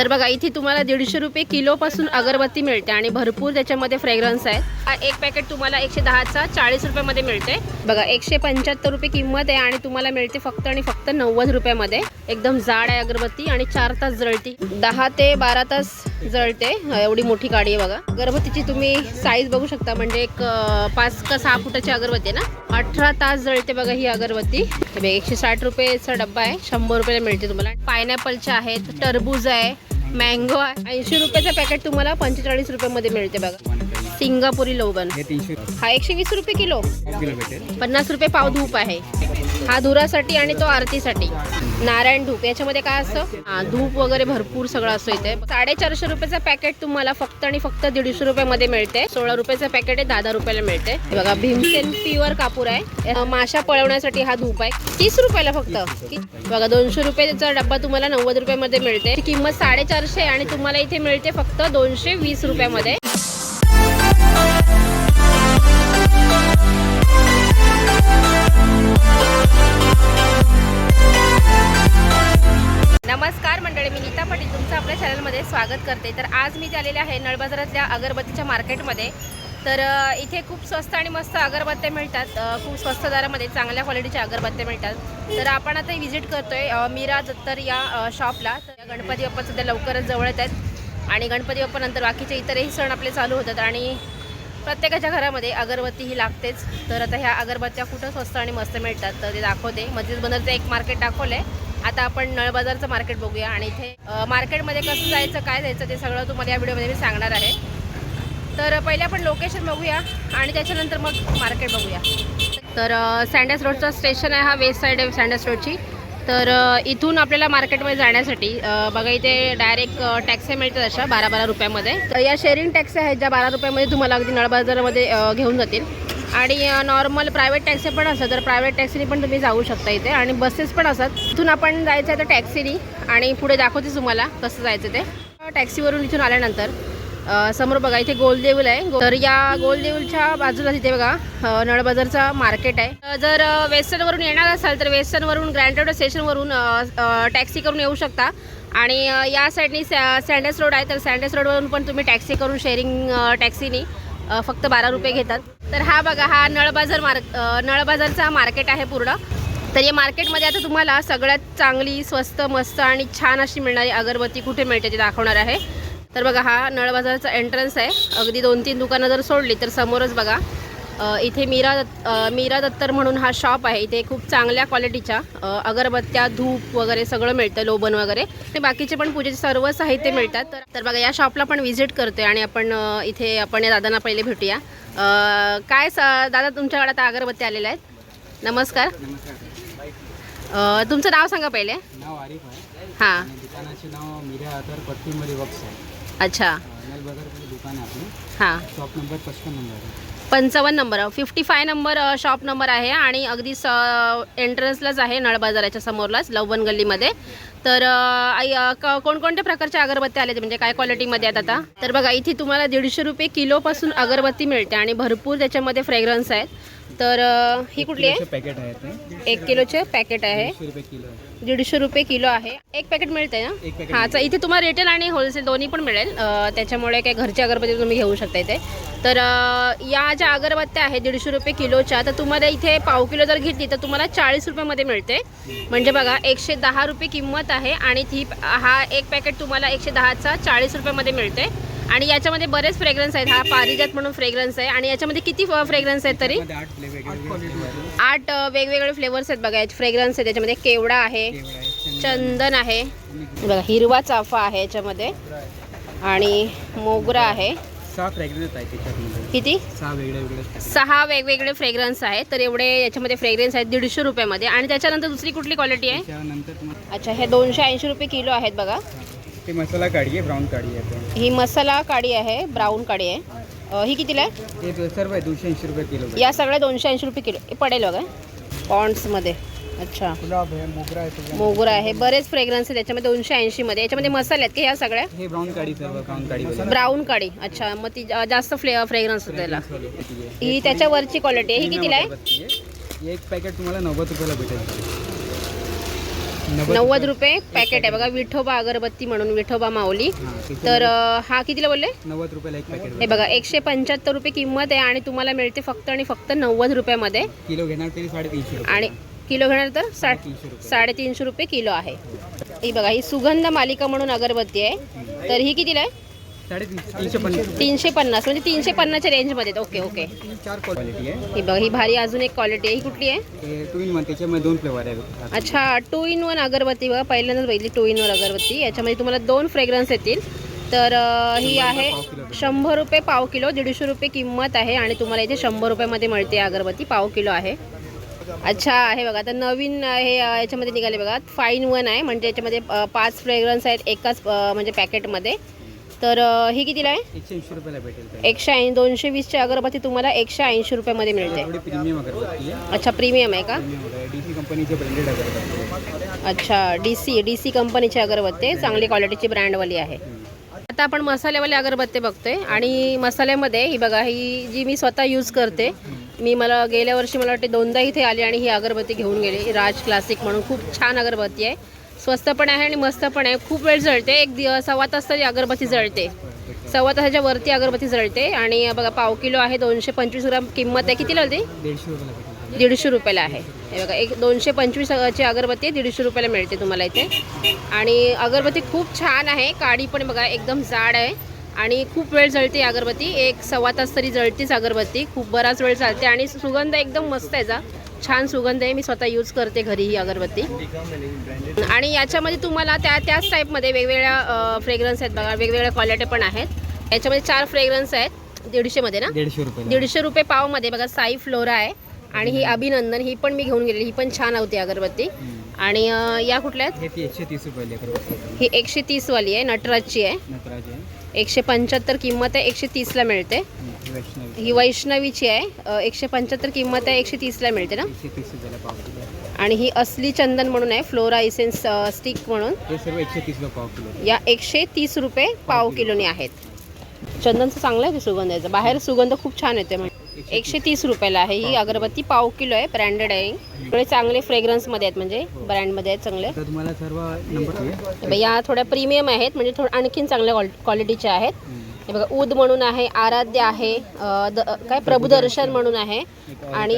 तर बघा इथे तुम्हाला दीडशे रुपये किलोपासून अगरबत्ती मिळते आणि भरपूर त्याच्यामध्ये फ्रेग्रन्स आहेत. हा एक पॅकेट तुम्हाला एकशे दहाचा चाळीस रुपयामध्ये मिळते. बघा एकशे पंच्याहत्तर रुपये किंमत आहे आणि तुम्हाला मिळते फक्त आणि फक्त नव्वद रुपयामध्ये. एकदम जाड आहे अगरबत्ती आणि चार तास जळती. दहा ते बारा तास जळते. एवढी मोठी गाडी आहे बघा. अगरबत्तीची तुम्ही साईज बघू शकता. म्हणजे एक पाच का सहा फुटाची अगरबत्ती आहे ना? अठरा तास जळते बघा ही अगरबत्ती. बघा, एकशे साठ रुपयेचा डब्बा आहे. शंभर रुपयाला मिळते तुम्हाला. पायनॅपलचे आहेत टरबूज आहे. मँगो आहे. ऐंशी रुपयाचं पॅकेट तुम्हाला पंचेचाळीस रुपयामध्ये मिळते बघा. सिंगापुरी लोगन हे हा एकशे वीस रुपये किलो. पन्नास रुपये पाव धूप आहे. हा धुरासाठी आणि तो आरतीसाठी. नारायण धूप याच्यामध्ये काय असतं? हां धूप वगैरे भरपूर सगळं असतं इथे. साडेचारशे रुपयाचं पॅकेट तुम्हाला फक्त आणि फक्त दीडशे रुपयामध्ये मिळते. सोळा रुपयाचं पॅकेट आहे दहा रुपयाला मिळते. बघा भीमसेन प्युअर कापूर आहे. माशा पळवण्यासाठी हा धूप आहे. तीस रुपयाला फक्त. बघा दोनशे रुपयाचा डब्बा तुम्हाला नव्वद रुपयामध्ये मिळते. किंमत साडेचारशे आणि तुम्हाला इथे मिळते फक्त दोनशे वीस रुपयामध्ये. नमस्कार मंडळी मी नीता पाटील तुमचं आपल्या चॅनलमध्ये स्वागत करते. तर आज मी आलेले आहे नळबाजारातल्या अगरबत्तीच्या मार्केटमध्ये. तर इथे खूप स्वस्त आणि मस्त अगरबत्त्या मिळतात. खूप स्वस्त दरामध्ये चांगल्या क्वालिटीच्या अगरबत्त्या मिळतात. तर आपण आता व्हिजिट करतोय मीरा दत्तर या शॉपला तर गणपती बाप्पा सध्या लवकरच जवळ येत आहेत. आणि गणपती बाप्पानंतर बाकीचे इतरही सण आपले चालू होतात. आणि प्रत्येकाच्या घरामध्ये अगरबत्ती ही लागतेच. तर आता ह्या अगरबत्त्या कुठं स्वस्त आणि मस्त मिळतात तर ते दाखवते. मध्येच बनरचं एक मार्केट दाखवलं आहे आता आपण नळ बाजारचं मार्केट बघूया आणि इथे मार्केटमध्ये कसं जायचं काय जायचं ते सगळं तुम्हाला या व्हिडिओमध्ये मी सांगणार आहे. तर पहिले आपण लोकेशन बघूया आणि त्याच्यानंतर मग मार्केट बघूया. तर सँडस रोडचं स्टेशन आहे हा वेस्ट साईड आहे सँडस रोडची तर इथून आपल्याला मार्केटमध्ये जाण्यासाठी बघा इथे डायरेक्ट टॅक्सी मिळतात अशा बारा बारा रुपयामध्ये. तर या शेअरिंग टॅक्सी आहेत ज्या बारा रुपयामध्ये तुम्हाला अगदी नळबाजारामध्ये घेऊन जातील. आणि नॉर्मल प्रायव्हेट टॅक्सी पण असतात. तर प्रायव्हेट टॅक्सीने पण तुम्ही जाऊ शकता इथे. आणि बसेस पण असतात. इथून आपण जायचं आहे तर टॅक्सीनी आणि पुढे दाखवते तुम्हाला कसं जायचं ते. टॅक्सीवरून इथून आल्यानंतर समोर बघा इथे गोलदेऊल आहे. तर या गोलदेऊलच्या बाजूला तिथे बघा नळबाजारचा मार्केट आहे. जर वेस्टर्नवरून येणार असाल तर वेस्टर्नवरून ग्रँड स्टेशनवरून टॅक्सी करून येऊ शकता. आणि या साईडनी सॅ सँडेस रोड आहे. तर सँडेस रोडवरून पण तुम्ही टॅक्सी करून शेअरिंग टॅक्सीनी फक्त बारा रुपये घेतात. तर हा बघा हा नळबाजार मार्क नळबाजारचा मार्केट आहे पूर्ण. तर या मार्केटमध्ये आता तुम्हाला सगळ्यात चांगली स्वस्त मस्त आणि छान अशी मिळणारी अगरबत्ती कुठे मिळते ते दाखवणार आहे. तर बघा हा नळबाजारचा एंट्रन्स आहे. अगदी दोन तीन दुकानं जर सोडली तर समोरच बघा इथे मीरा दत्त मीरा दत्तर म्हणून हा शॉप आहे. इथे खूप चांगल्या क्वालिटीच्या अगरबत्त्या धूप वगैरे सगळं मिळतं लोबन वगैरे. ते बाकीचे पण पूजेचे सर्व साहित्य मिळतात. तर तर बघा या शॉपला पण व्हिजिट करतोय आणि आपण इथे आपण या दादांना पहिले भेटूया. काय स दादा तुमच्याकडे आता अगरबत्ती आलेल्या आहेत? नमस्कार. तुमचं नाव सांगा पहिले. नाव आरिफ आहे. हां. आणि दुकानाचे नाव मिऱ्या आतर पट्टीमध्ये बॉक्स आहे. अच्छा. दुकान आहे आपलं. हां. शॉप नंबर पचपन नंबर आहे. पंचावन्न number fifty five number shop number आहे आणि अगदी स एंट्रन्सलाच आहे नळ बाजाराच्या समोरलाच लवबन गल्लीमध्ये. तर आई, क- कोणकोणत्या प्रकारच्या अगरबत्त्या आल्या म्हणजे काय क्वालिटीमध्ये आहेत आता? तर बघा इथे तुम्हाला दीडशे रुपये किलोपासून अगरबत्ती मिळते आणि भरपूर त्याच्यामध्ये फ्रेग्रन्स आहेत. तर ही कुठली आहे? पॅकेट आहे ते. एक किलोचे पॅकेट आहे. दीडशे रुपये किलो आहे. एक पॅकेट मिळते ना? हां इथे तुम्हाला रिटेल आणि होलसेल दोन्ही पण मिळेल. त्याच्यामुळे काय घरची अगरबत्ती तुम्ही घेऊ शकता इथे. तर या ज्या अगरबत्त्या आहेत दीडशे रुपये किलोच्या तर तुम्हाला इथे पाव किलो जर घेतली तर तुम्हाला चाळीस रुपयामध्ये मिळते. म्हणजे बघा एकशे दहा रुपये किंमत आहे आणि ती हा एक पॅकेट तुम्हाला एकशे दहाचा चाळीस रुपयामध्ये मिळते. आणि याच्यामध्ये बरेच फ्रेग्रन्स आहेत. हा पारिजात म्हणून फ्रेग्रन्स आहे. आणि याच्यामध्ये किती फ्रेग्रन्स आहेत तरी? आठ फ्लेवर वेगवेगळे फ्लेवर्स आहेत बघा. फ्रेग्रन्स आहे त्याच्यामध्ये केवडा आहे चंदन आहे. बघा हिरवा चाफा आहे याच्यामध्ये. आणि मोगरा आहे. सहा फ्रॅग्रन्स आहे त्याच्यामध्ये किती? सहा वेगळे वेगळे सहा वेगवेगळे फ्रेग्रन्स आहेत. तर एवढे याच्यामध्ये फ्रेग्रन्स आहेत दीडशे रुपयामध्ये. आणि त्याच्यानंतर दुसरी कुठली क्वालिटी आहे? अच्छा हे दोनशे ऐंशी रुपये किलो आहेत बघा. ते मसाला काढी आहे ब्राऊन काढी आहे. ही मसाला काडी आहे ब्राऊन काडी आहे. अ, ही कितीला आहे? हे आहे दोनशे ऐंशी रुपये किलो या सगळ्या दोनशे ऐंशी रुपये किलो हे पडेल बघा. पॉन्ड्समध्ये. अच्छा. गुलाब आहे मोगरा आहे. मोगरा आहे. बरेच फ्रेग्रन्स आहे त्याच्यामध्ये दोनशे ऐंशीमध्ये. याच्यामध्ये मसाले आहेत की ह्या सगळ्या? हे ब्राऊन काढी सर्व ब्राऊन काढी ब्राऊन काडी अच्छा मग ती जा- जास्त फ्ले फ्रेग्रन्स होतं त्याला ही त्याच्यावरची क्वालिटी आहे. ही कितीला आहे? एक पॅकेट तुम्हाला नव्वद रुपयाला भेटेल. नव्वद रुपये. पॅकेट आहे. बघा विठोबा अगरबत्ती म्हणून विठोबा माऊली. तर हा कितीला बोलले? नव्वद रुपयाला एक पॅकेट हे बघा एकशे पंच्याहत्तर रुपये किंमत आहे आणि तुम्हाला मिळते फक्त आणि फक्त नव्वद रुपयामध्ये. किलो घेणार तरी साडेतीनशे रुपये. आणि किलो घेणार तर साठ तीनशे रुपये. साडेतीनशे रुपये किलो आहे. ही बघा ही सुगंध मालिका म्हणून अगरबत्ती आहे. तर ही कितीला आहे? तीनशे पन्नास. म्हणजे तीनशे पन्नासच्या रेंजमध्ये. ओके ओके चार क्वालिटी आहे. ही बघा ही भारी अजून एक क्वालिटी आहे. ही कुठली आहे? टू इन वन त्याच्यामध्ये दोन फ्लेवर आहेत अच्छा टू इन वन अगरबत्ती बघा. पहिल्यांदाच बघितली टू इन वन अगरबत्ती. याच्यामध्ये तुम्हाला दोन फ्रेग्रन्स येतील. तर ही आहे शंभर रुपये पाव किलो दीडशे रुपये किंमत आहे. आणि तुम्हाला इथे शंभर रुपयामध्ये मिळते अगरबत्ती. पाव किलो आहे. अच्छा हे बघा आता नवीन हे याच्यामध्ये निघाले बघा. फाईन वन आहे. म्हणजे याच्यामध्ये पाच फ्रेग्रन्स आहेत एकाच म्हणजे पॅकेटमध्ये तर ही कितीला आहे? एकशे ऐंशी रुपयाला भेटेल ते. एकशे दोनशे वीसची अगरबत्ती तुम्हाला एकशे ऐंशी रुपयामध्ये मिळते. थोडी प्रीमियम अगरबत्ती आहे. अच्छा प्रीमियम आहे का? डी सी कंपनीचे ब्रँडेड अगरबत्ती आहे. अच्छा डी सी डी सी कंपनीची अगरबत्ती आहे. चांगली क्वालिटीची ब्रँडवाली आहे. आता आपण मसाल्यावाले अगरबत्ती बघतोय. आणि मसाल्यामध्ये ही बघा ही जी मी स्वतः यूज करते मी मला गेल्या वर्षी मला वाटते दोनदा इथे आली आणि ही अगरबत्ती घेऊन गेली. राज क्लासिक म्हणून खूप छान अगरबत्ती आहे. स्वस्त पण आहे आणि मस्त पण आहे. खूप वेळ जळते. एक दिवस सव्वा तास तरी अगरबत्ती जळते. सव्वा तासाच्या वरती अगरबत्ती जळते. आणि बघा पाव किलो आहे दोनशे पंचवीस ग्राम किंमत आहे. कितीला होती? दीडशे रुपयाला आहे. हे बघा एक दोनशे पंचवीसची अगरबत्ती आहे. दीडशे रुपयाला मिळते तुम्हाला इथे. आणि अगरबत्ती खूप छान आहे. काडी पण बघा एकदम जाड आहे. आणि खूप वेळ जळते अगरबत्ती. एक सव्वा तास तरी जळतीच अगरबत्ती. खूप बराच वेळ चालते. आणि सुगंध एकदम मस्त आहे याचा छान सुगंध आहे. मी स्वतः यूज करते घरी ही अगरबत्ती. आणि याच्यामध्ये तुम्हाला त्या त्याच टाईपमध्ये वेगवेगळ्या फ्रेग्रन्स आहेत बघा. वेगवेगळ्या क्वालिटी पण आहेत. याच्यामध्ये चार फ्रेग्रन्स आहेत. दीडशेमध्ये ना? दीडशे रुपयाला दीडशे रुपये पावमध्ये. बघा साई फ्लोरा आहे. आणि ही अभिनंदन ही पण मी घेऊन गेलेली. ही पण छान होती अगरबत्ती. आणि या कुठल्या आहेत? हे एकशे तीस अगरबत्ती. आहे. ही एकशे तीसवाली आहे. नटराजची आहे. एकशे पंच्याहत्तर किंमत आहे. एकशे तीसला मिळते. ही वैष्णवी ही वैष्णवीची आहे. एकशे पंच्याहत्तर किंमत आहे एकशे तीसला मिळते ना. आणि ही असली चंदन म्हणून आहे फ्लोरा इसेन्स स्टिक म्हणून. हे. या एकशे तीस रुपये पाव किलोने आहेत. चंदनचं चांगलं आहे ते सुगंध याचा. बाहेर सुगंध खूप छान येते म्हणजे एकशे तीस. रुपयाला आहे. ही अगरबत्ती पाव किलो आहे ब्रँडेड आहे. थोडे चांगले फ्रेग्रन्समध्ये आहेत म्हणजे ब्रँडमध्ये आहेत चांगले. तुम्हाला सर्व हे या थोड्या प्रीमियम आहेत म्हणजे थोडं आणखीन चांगल्या क्वालिटीच्या आहेत. हे बघा उद म्हणून आहे आराध्य आहे काय प्रभुदर्शन म्हणून आहे. आणि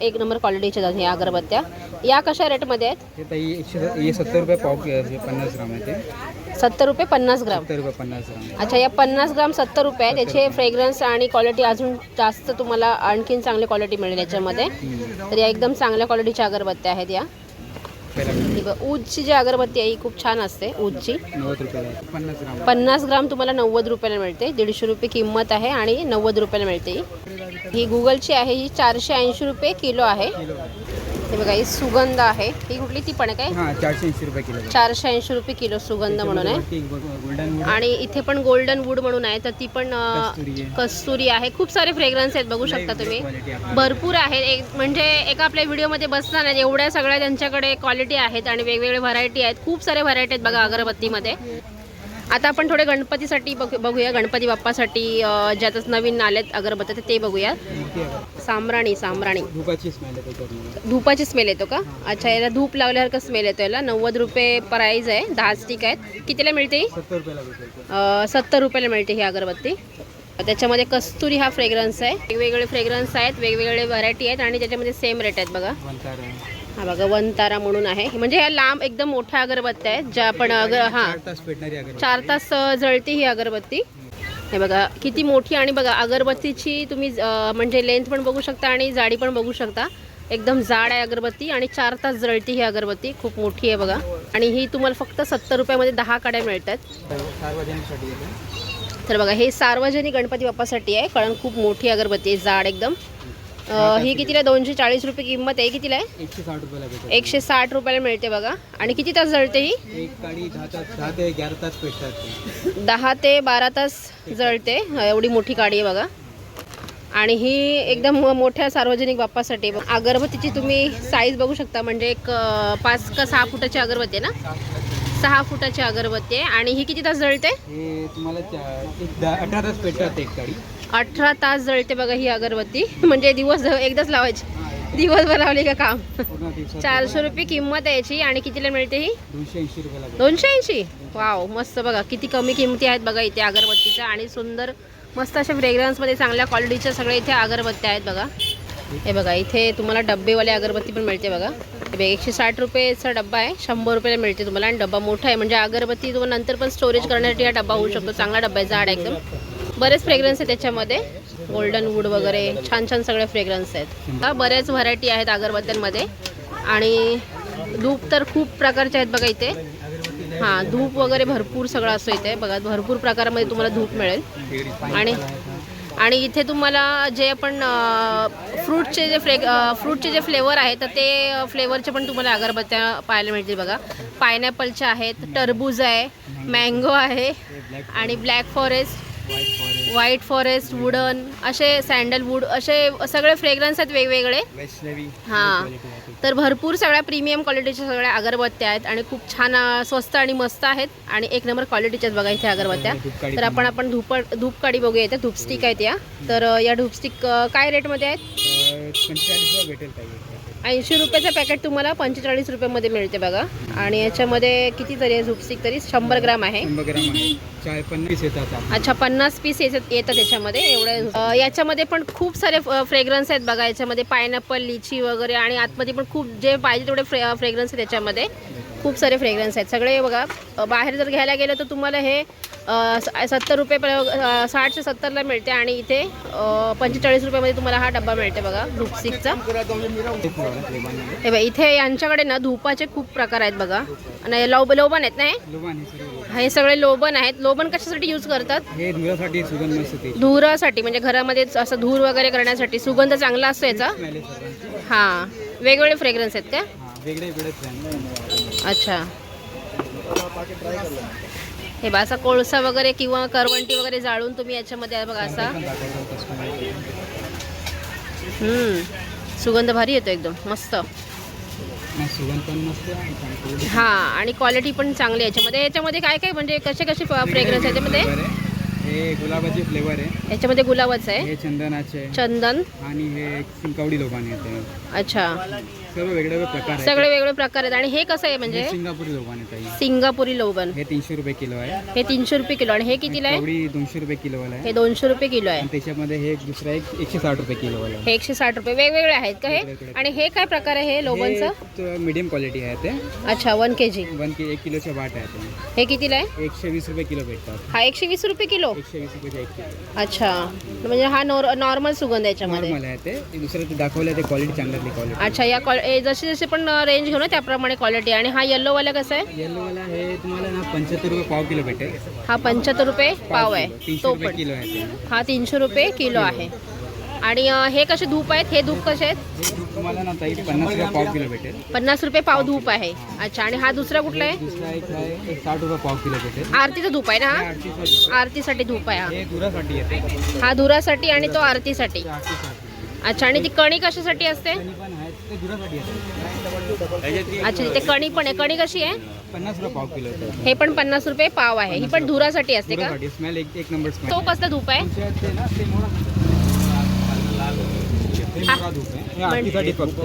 एक नंबर क्वालिटीच्या ह्या अगरबत्त्या. या कशा रेटमध्ये आहेत? सत्तर रुपये पाव पन्नास ग्राम आहे सत्तर रुपये पन्नास ग्राम. रुपये पन्नास ग्राम. अच्छा या पन्नास ग्राम सत्तर रुपये आहे त्याचे फ्रेग्रन्स आणि क्वालिटी अजून जास्त तुम्हाला आणखीन चांगली क्वालिटी मिळेल याच्यामध्ये. तर या एकदम चांगल्या क्वालिटीच्या अगरबत्त्या आहेत या. ऊदची जी अगरबत्ती आहे ही खूप छान असते ऊदची नव्वद रुपयाला. आहे. पन्नास ग्राम. पन्नास ग्राम तुम्हाला नव्वद रुपयाला मिळते. दीडशे रुपये किंमत आहे आणि नव्वद रुपयाला मिळते ही. गुगलची आहे ही चारशे ऐंशी रुपये किलो आहे. हे बघा ही सुगंध आहे. ही कुठली? ती पण आहे. काय हां चारशे ऐंशी रुपये किलो. चारशे ऐंशी रुपये किलो सुगंध म्हणून आहे. आणि इथे पण गोल्डन वूड म्हणून आहे. तर ती पण कस्तुरी आहे. खूप सारे फ्रेग्रन्स आहेत बघू शकता तुम्ही. भरपूर आहेत. एक म्हणजे एका आपल्या व्हिडिओमध्ये बसणार नाही एवढ्या सगळ्या त्यांच्याकडे क्वालिटी आहेत आणि वेगवेगळे व्हरायटी आहेत. खूप सारे व्हरायटी आहेत बघा अगरबत्तीमध्ये. आता आपण थोडे गणपतीसाठी बघ बघूया गणपती बाप्पासाठी ज्यातच नवीन आलेत अगरबत्ती ते बघूया. सांब्राणी सांब्राणी धुपाची स्मेल येतो का? अच्छा याला धूप लावल्यासारखं स्मेल येतो याला? नव्वद रुपये प्राईज आहे दहा स्टिक आहेत. कितीला मिळते? ही सत्तर रुपयाला मिळते ही अगरबत्ती. त्याच्यामध्ये कस्तुरी हा फ्रेग्रन्स आहे. वेगवेगळे फ्रेग्रन्स आहेत वेगवेगळे व्हरायटी आहेत आणि त्याच्यामध्ये सेम रेट आहेत बघा. हा बघा वनतारा म्हणून आहे. म्हणजे ह्या लांब एकदम मोठ्या अगरबत्त्या आहेत ज्या आपण अगर हां. चार तास जळते ही अगरबत्ती. हे बघा किती मोठी आणि बघा अगरबत्तीची तुम्ही म्हणजे लेंथ पण बघू शकता आणि जाडी पण बघू शकता. एकदम जाड आहे अगरबत्ती आणि चार तास जळते ही अगरबत्ती. खूप मोठी आहे बघा. आणि ही तुम्हाला फक्त सत्तर रुपयामध्ये दहा काड्या मिळतात. तर बघा हे सार्वजनिक गणपती बाप्पासाठी आहे. कारण खूप मोठी अगरबत्ती आहे जाड एकदम. ही कितीला? दोनशे चाळीस रुपये किंमत आहे. कितीला आहे? एकशे साठ रुपयाला भेटेल. एकशे साठ रुपयाला मिळते बघा. आणि किती तास जळते ही? एक दहा तास दहा ते अकरा तास पेटतात ते. दहा ते बारा तास जळते. एवढी मोठी गाडी आहे बघा. आणि ही एकदम म- मोठ्या सार्वजनिक बाप्पासाठी आहे. अगरबत्तीची तुम्ही साईज बघू शकता. म्हणजे एक अ, पाच का सहा फुटाची अगरबत्ती आहे ना? सहा फुटाची अगरबत्ती आहे. आणि ही किती तास जळते? हे तुम्हाला अठरा तास पेटतात एक अठरा तास जळते बघा ही अगरबत्ती. म्हणजे दिवस एकदाच लावायची. दिवसभर लावली का काम? चारशे रुपये किंमत आहे याची. आणि कितीला मिळते ही? दोनशे ऐंशी वाव मस्त बघा. किती कमी किमती आहेत बघा इथे अगरबत्तीच्या. आणि सुंदर मस्त अशा फ्रेग्रन्समध्ये चांगल्या क्वालिटीच्या सगळ्या इथे अगरबत्त्या आहेत बघा. हे बघा इथे तुम्हाला डब्बेवाले अगरबत्ती पण मिळते बघा. बघा एकशे साठ रुपयेचा डब्बा आहे. शंभर रुपयाला मिळते तुम्हाला. आणि डब्बा मोठा आहे. म्हणजे अगरबत्ती तुम्हाला नंतर पण स्टोरेज करण्यासाठी हा डब्बा होऊ शकतो. चांगला डब्बा आहे जाड एकदम. बरेच फ्रेग्रन्स आहे त्याच्यामध्ये. गोल्डन वूड वगैरे छान छान सगळे फ्रेग्रन्स आहेत. हा, बऱ्याच व्हरायटी आहेत अगरबत्त्यांमध्ये. आणि धूप तर खूप प्रकारचे आहेत बघा इथे. हां धूप वगैरे भरपूर सगळं असं इथे. बघा भरपूर प्रकारामध्ये तुम्हाला धूप मिळेल. आणि आणि इथे तुम्हाला जे आपण फ्रूटचे जे फ्लेग फ्रूटचे जे फ्लेवर आहेत तर ते फ्लेवरचे पण तुम्हाला अगरबत्त्या पाहायला मिळतील बघा. पायनॅपलच्या आहेत टरबूज आहे मँगो आहे आणि black forest white forest wooden असे सँडलवूड असे सगळे फ्रेग्रन्स आहेत वेगवेगळे. हां. तर भरपूर सगळ्या प्रीमियम क्वालिटीच्या सगळ्या अगरबत्त्या आहेत आणि खूप छान स्वस्त आणि मस्त आहेत. आणि एक नंबर क्वालिटीच्या आहेत बघा इथे अगरबत्त्या. तर आपण आपण धूप धूपकाडी बघूया इथे. धूपस्टिक आहेत या. तर या धूपस्टिक काय रेटमध्ये आहेत? ऐंशी रुपयाचं पॅकेट तुम्हाला पंचेचाळीस रुपयामध्ये मिळते बघा. आणि याच्यामध्ये किती तरी आहे धूपस्टिक तरी? शंभर ग्राम आहे. अच्छा पन्नास पीस येतात याच्यामध्ये. एवढे याच्यामध्ये पण खूप सारे फ्रेग्रन्स आहेत बघा. याच्यामध्ये पायनॅपल लिची वगैरे आणि आतमध्ये पण खूप जे पाहिजे तेवढे फ्रे फ्रेग्रन्स आहेत त्याच्यामध्ये खूप सारे फ्रेग्रन्स आहेत. सगळे बघा बाहेर जर घ्यायला गेलं तर तुम्हाला हे सत्तर रुपये साठ ते सत्तरला मिळते आणि इथे पंचेचाळीस रुपयामध्ये तुम्हाला हा डब्बा मिळते बघा लेबानमध्ये. हे बघा इथे यांच्याकडे ना धूपाचे खूप प्रकार आहेत बघा. आणि लोब लोबन आहेत ना हे? सगळे लोबन आहेत. लोबन कशासाठी यूज करतात? हे धुरासाठी म्हणजे घरामध्ये असं धूर वगैरे करण्यासाठी. सुगंध चांगला असतो याचा. हां. वेगवेगळे फ्रेग्रन्स आहेत का अच्छा. हे बा असा कोळसा वगैरे किंवा करवंटी वगैरे जाळून तुम्ही याच्यामध्ये बघा असा. हम्म. सुगंध भारी येतो एकदम मस्त. हां आणि क्वालिटी पण चांगली याच्यामध्ये. याच्यामध्ये काय काय म्हणजे कसे कसे फ्रेग्रन्स आहे. हे गुलाबाचे फ्लेवर आहे. याच्यामध्ये गुलाबाचं आहे. हे चंदनाचे. चंदन. आणि हे सिंकावडी लोबान येते. अच्छा. सर्व वेगवेगळे प्रकार आहेत. सगळे वेगळे प्रकार आहेत. आणि हे कसं आहे म्हणजे? सिंगापुरी लोबान आहे ताई. सिंगापुरी लोबन. हे तीनशे रुपये किलो आहे. हे तीनशे रुपये किलो आणि हे कितीला आहे? दोनशे रुपये किलोवाला आहे. हे दोनशे रुपये किलो आहे. आणि त्याच्यामध्ये हे एक दुसरा एक एकशे साठ रुपये किलोवाला आहे. हे एकशे साठ रुपये. वेगवेगळे आहेत का हे. आणि हे काय प्रकार आहे हे लोबनचं? मीडियम क्वालिटी आहे ते. अच्छा वन के जी वन के एक किलोच्या बाट आहे ते. हे कितीला आहे? एकशे वीस रुपये किलो भेटतात. हा एकशे वीस रुपये किलो? एकशे वीस एक किलो. अच्छा. म्हणजे हा नॉर नॉर्मल सुगंध आहे याच्यामध्ये. नॉर्मल आहे ते. ते दुसरं ते दाखवलं ते क्वालिटी चांगल्यातली क्वालिटी अच्छा या जसे जसे पण रेंज घेऊ ना त्याप्रमाणे क्वालिटी आणि हा येल्लोवाला कसा आहे? येल्लोवाला हे तुम्हाला ना पंच्याहत्तर रुपये पाव किलो भेटेल. हा पंच्याहत्तर रुपये पाव आहे. तो पण. किलो आहे हा तीनशे रुपये किलो आहे. आणि हे कसे धूप आहेत? हे धूप कसे आहेत? दूध तुम्हाला ना ताई पन्नास रुपये पाव किलो भेटेल. पन्नास रुपये पाव धूप आहे. अच्छा आणि हा दुसरा कुठला आहे? साठ रुपये पाव किलो भेटेल. आरतीचा धूप आहे ना हे? आरतीसाठी धूप आहे हा. धुरासाठी आणि तो आरतीसाठी. अच्छा आणि ती कणी कशासाठी असते? अच्छा ते कणी पण आहे. कणी कशी आहे? पन्नास रुपये पाव किलो हे पण पन्नास रुपये पाव आहे. ही पण धुरासाठी असते का? स्मेल एक एक नंबर स्मेल. तो कसला धूप आहे? तुमच्या ते ना ते मोडा ते मोडा धूप आहे. हे आरतीसाठी फक्त.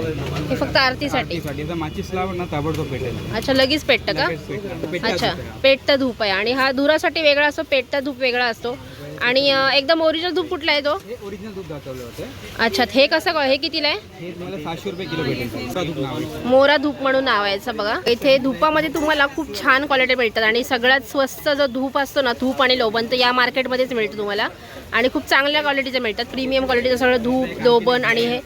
हे फक्त आरतीसाठी. आरतीसाठी. जर माचीस लावड ना ताबडतोब भेटेल. अच्छा लगेच पेटतं का? लगेच अच्छा. पेटता धूप आहे. आणि हा धुरासाठी वेगळा असतो पेटता धूप वेगळा असतो. आणि अं, एकदम ओरिजिनल धूप कुठला आहे तो? हे ओरिजिनल दूध दाखवलं होतं. अच्छा हे कसं हे कितीला आहे? हे तुम्हाला सहाशे रुपये किलो भेटेल. दुसरा दूध नाव आहे. मोरा धूप म्हणून नाव आहे याचं बघा. इथे धुपामध्ये तुम्हाला खूप छान क्वालिटी मिळतात आणि सगळ्यात स्वस्त जो धूप असतो ना धूप आणि लोबन तर या मार्केटमध्येच मिळतं तुम्हाला. आणि खूप चांगल्या क्वालिटीचं मिळतात. प्रीमियम क्वालिटीचं सगळं धूप लोबन आणि हे.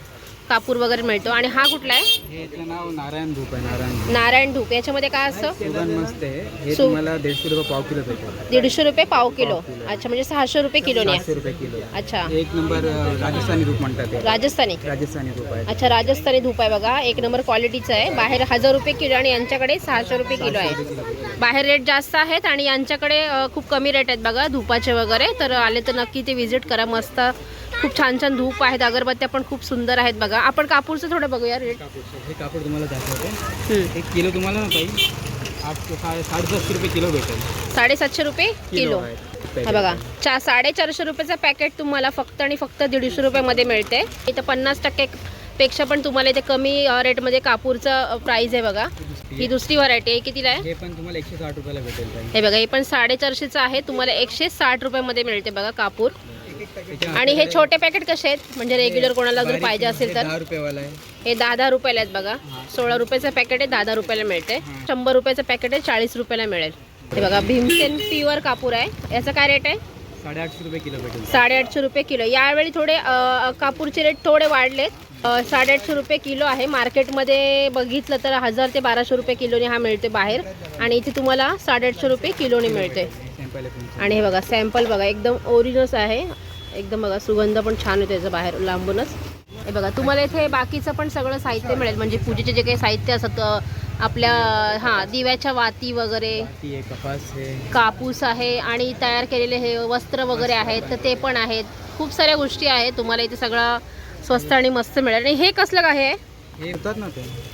कापूर वगैरे मिळतो. आणि हा कुठला आहे? नाव नारायण धूप आहे नारायण धूप. नारायण धूप. याच्यामध्ये काय असतं? सुगंध मस्त आहे. हे सु- तुम्हाला दीडशे रुपये पाव किलो भेटेल. दीडशे रुपये पाव किलो. अच्छा म्हणजे सहाशे रुपये किलोने आहे. सातशे रुपये किलो. अच्छा. एक नंबर अं, राजस्थानी धूप म्हणतात ते राजस्थानी. राजस्थानी धूप आहे. अच्छा राजस्थानी धूप आहे बघा. एक नंबर क्वालिटीचं आहे. बाहेर हजार रुपये किलो आणि यांच्याकडे सहाशे रुपये किलो आहे. बाहेर रेट जास्त आहेत आणि यांच्याकडे अ, खूप कमी रेट आहेत बघा धुपाचे वगैरे. तर आले तर नक्की ते व्हिजिट करा. मस्त खूप छान छान धूप आहेत अगरबत्त्या पण खूप सुंदर आहेत बघा. आपण कापूरचं थोडं बघूया रेट कापूर हे कापड तुम्हाला दाखवते. एक किलो तुम्हाला ना साडे साडेसातशे रुपये किलो भेटेल. साडेसातशे रुपये किलो. हा बघा चा साडेचारशे रुपयाचं पॅकेट तुम्हाला फक्त आणि फक्त दीडशे रुपयामध्ये मिळते. इथं पन्नास टक्के पेक्षा पण तुम्हाला इथे कमी रेटमध्ये कापूरचा प्राईज आहे बघा. ही दुसरी व्हरायटी आहे. कितीला आहे? हे पण तुम्हाला एकशे साठ रुपयाला भेटेल. हे बघा हे पण साडेचारशेचं आहे. तुम्हाला एकशे साठ रुपयामध्ये मिळते बघा कापूर. आणि हे छोटे पॅकेट कसे आहेत? म्हणजे रेग्युलर कोणाला जर पाहिजे असेल तर. हे दहा दहा रुपयाला आहेत बघा. सोळा रुपयाचं पॅकेट आहे दहा दहा रुपयाला मिळते. शंभर रुपयाचं पॅकेट आहे चाळीस रुपयाला मिळेल. हे बघा भीमसेन प्युअर कापूर आहे. याचा काय रेट आहे? साडेआठशे रुपये किलो भेटेल. साडेआठशे रुपये किलो. यावेळी थोडे कापूरचे रेट थोडे वाढलेत. साडेआठशे रुपये किलो आहे. मार्केटमध्ये बघितलं तर हजार ते बाराशे रुपये किलोने हा मिळते बाहेर. आणि इथे तुम्हाला साडेआठशे रुपये किलोने मिळते आणि हे बघा सॅम्पल बघा एकदम ओरिजिनल्स आहे. एकदम बघा सुगंध पण छान येतो याचं बाहेर लांबूनच. हे बघा तुम्हाला इथे बाकीचं पण सगळं साहित्य मिळेल. म्हणजे पूजेचे जे काही साहित्य असतं आपल्या हां दिव्याच्या वाती वगैरे कपास आहे. आणि तयार केलेले हे वस्त्र वगैरे आहेत तर ते पण आहेत. खूप साऱ्या गोष्टी आहेत तुम्हाला इथे सगळं स्वस्त आणि मस्त मिळेल. आणि हे कसलं काय आहे हे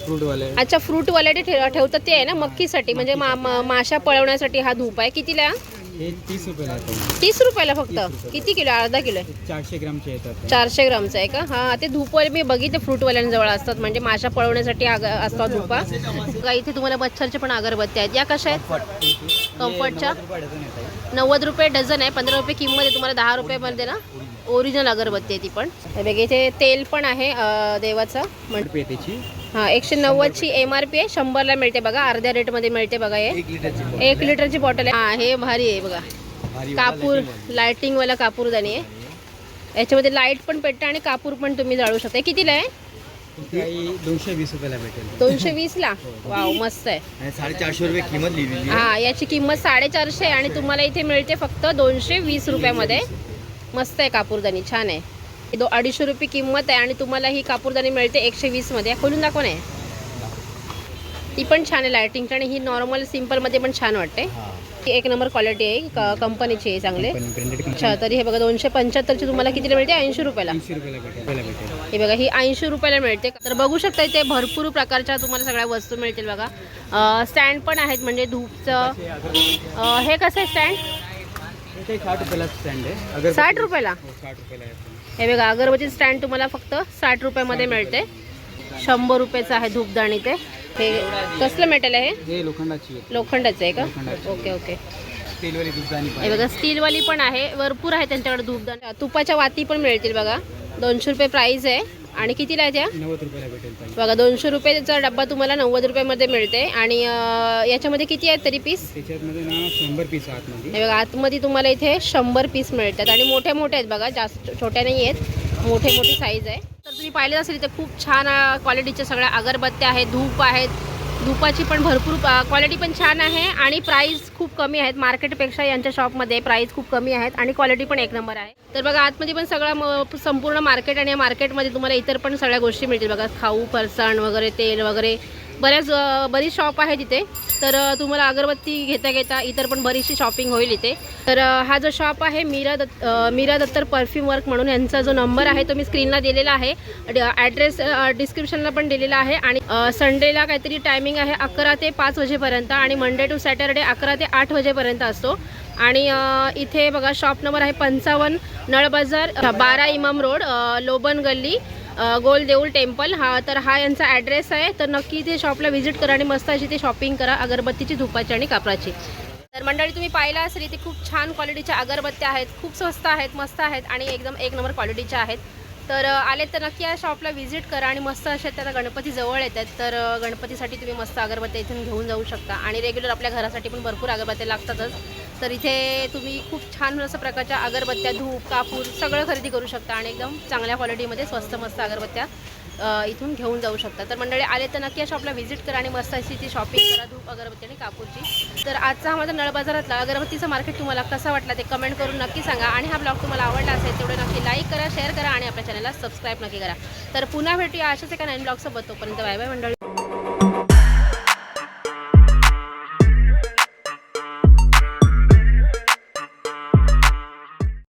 फ्रूटवाले. अच्छा फ्रूटवाले ठेवतात ते आहे ना मक्कीसाठी. म्हणजे माशा पळवण्यासाठी हा धूप आहे. कितीला? हे तीस रुपयाला. तीस फक्त? किती किलो? अर्धा किलो आहे? चारशे ग्रामचे येतात. चारशे ग्रामचं आहे का? हा ते धूपवाले मी बघितले फ्रूटवाल्यांजवळ असतात. म्हणजे माशा पळवण्यासाठी आग असतो धूपा का इथे तुम्हाला मच्छरचे पण अगरबत्त्या आहेत. या कशा आहेत? कम्फर्टच्या नव्वद रुपये डझन आहे. पंधरा रुपये किंमत आहे. तुम्हाला दहा रुपयामध्ये ना ओरिजिनल अगरबत्ती आहे ती पण. बघा इथे तेल पण आहे देवाचं. म्हण रुपये त्याची. हां एकशे नव्वदची एम आर पी आहे. शंभरला मिळते बघा. अर्ध्या रेटमध्ये मिळते बघा हे. एक लिटरची बॉटल आहे. हां हे भारी आहे बघा. कापूर लायटिंगवाला कापूरदानी आहे. याच्यामध्ये लाइट पण पेटते आणि कापूर पण तुम्ही जाळू शकता. हे कितीला आहे? दोनशे वीस रुपयाला भेटेल. दोनशे वीसला वाव मस्त आहे. साडेचारशे रुपये किंमत लिहिलेली हा याची किंमत साडेचारशे आणि तुम्हाला इथे मिळते फक्त दोनशे वीस रुपयामध्ये. मस्त आहे कापूरदानी छान आहे. ही दो अडीचशे रुपये किंमत आहे आणि तुम्हाला ही कापूरदानी मिळते एकशे वीसमध्ये खोलून दाखव नाही ती पण छान आहे लायटिंगची आणि ही नॉर्मल सिम्पलमध्ये पण छान वाटते. एक नंबर क्वालिटी आहे कंपनीची आहे चांगले. अच्छा तरी हे बघा दोनशे पंच्याहत्तरची तुम्हाला कितीला मिळते? ऐंशी रुपयाला. हे बघा ही ऐंशी रुपयाला मिळते. तर बघू शकता इथे भरपूर प्रकारच्या तुम्हाला सगळ्या वस्तू मिळतील बघा. स्टँड पण आहेत म्हणजे धूपचं. हे कसं आहे स्टँड साठ रुपयाला स्टँड आहे. साठ रुपयाला? हो साठ रुपयाला आहे. हे बघा अगरबत्ती स्टँड तुम्हाला फक्त साठ रुपयामध्ये मिळते. शंभर रुपयाचं आहे धूपदाणी ते. हे कसलं मेटल आहे लोखंडाची आहे. लोखंडाचं आहे का. Okay okay. हे बघा स्टीलवाली पण आहे भरपूर आहे त्यांच्याकडे धूपदाणी. तुपाच्या वाती पण मिळतील बघा. दोनशे रुपये प्राईस आहे. आणि कितीला आहे त्या नव्वद रुपयाला भेटेल बघा दोनशे रुपयाचा डब्बा तुम्हाला नव्वद रुपयामध्ये मिळते. आणि याच्यामध्ये किती आहेत तरी पीस त्याच्यामध्ये ना शंभर पीस आतमध्ये हे बघा आतमध्ये तुम्हाला इथे शंभर पीस मिळतात. आणि मोठे मोठे आहेत बघा जास्त छोट्या नाही आहेत. मोठे मोठी साईज आहे. तर तुम्ही पाहिले असेल इथे खूप छान क्वालिटीच्या सगळ्या अगरबत्त्या आहेत धूप आहेत. धुपाची पण भरपूर क्वालिटी पण छान आहे आणि प्राईस खूप कमी आहेत. मार्केटपेक्षा यांच्या शॉपमध्ये प्राईस खूप कमी आहेत आणि क्वालिटी पण एक नंबर आहे. तर बघा आतमध्ये पण सगळं म- संपूर्ण मार्केट आणि या मार्केटमध्ये तुम्हाला इतर पण सगळ्या गोष्टी मिळतील. बघा खाऊ फरसाण वगैरे तेल वगैरे. बऱ्याच बरीच शॉप आहे तिथे तर तुम्हाला अगरबत्ती घेता घेता इतर पण बरीचशी शॉपिंग होईल इथे. तर हा जो शॉप आहे मीरा दत्त मीरा दत्तर परफ्यूम वर्क म्हणून यांचा जो नंबर आहे तो मी स्क्रीनला दिलेला आहे. ॲड्रेस डिस्क्रिप्शनला पण दिलेला आहे. आणि संडेला काहीतरी टायमिंग आहे अकरा ते पाच वाजेपर्यंत आणि मंडे टू सॅटरडे अकरा ते आठ वाजेपर्यंत असतो. आणि इथे बघा शॉप नंबर आहे पंचावन्न नळबाजार बारा इमाम रोड लोबन गल्ली. गोल देऊळ टेम्पल. हा तर हा यांचा ॲड्रेस आहे. तर नक्की इथे शॉपला व्हिजिट करा आणि मस्त अशी ते शॉपिंग करा अगरबत्तीची धुपाची आणि कापराची तर मंडळी तुम्ही पाहिलं असेल इथे खूप छान क्वालिटीच्या अगरबत्त्या आहेत. खूप स्वस्त आहेत मस्त आहेत आणि एकदम एक नंबर क्वालिटीच्या आहेत. तर आले तर नक्की या शॉपला व्हिजिट करा आणि मस्त असे त्याला गणपती जवळ येतात तर गणपतीसाठी तुम्ही मस्त अगरबत्त्या इथून घेऊन जाऊ शकता. आणि रेग्युलर आपल्या घरासाठी पण भरपूर अगरबत्त्या लागतातच. तर इथे तुम्ही खूप छान असं प्रकारच्या अगरबत्त्या धूप कापूर सगळं खरेदी करू शकता आणि एकदम चांगल्या क्वालिटीमध्ये स्वस्त मस्त अगरबत्त्या इथून घेऊन जाऊ शकता. तर मंडळी आले तर नक्की या शॉपला व्हिजिट करा आणि मस्त अशी ती शॉपिंग करा धूप अगरबत्ती आणि कापूरची. तर आजचा हा माझा नळबाजारातला अगरबत्तीचं मार्केट तुम्हाला कसा वाटला ते कमेंट करून नक्की सांगा आणि हा ब्लॉग तुम्हाला आवडला असेल तेवढे नक्की लाईक करा शेअर करा आणि आपल्या चॅनलला सबस्क्राईब नक्की करा. तर पुन्हा भेटूया अशाच एका नवीन ब्लॉगसोबत तोपर्यंत बाय बाय मंडळी.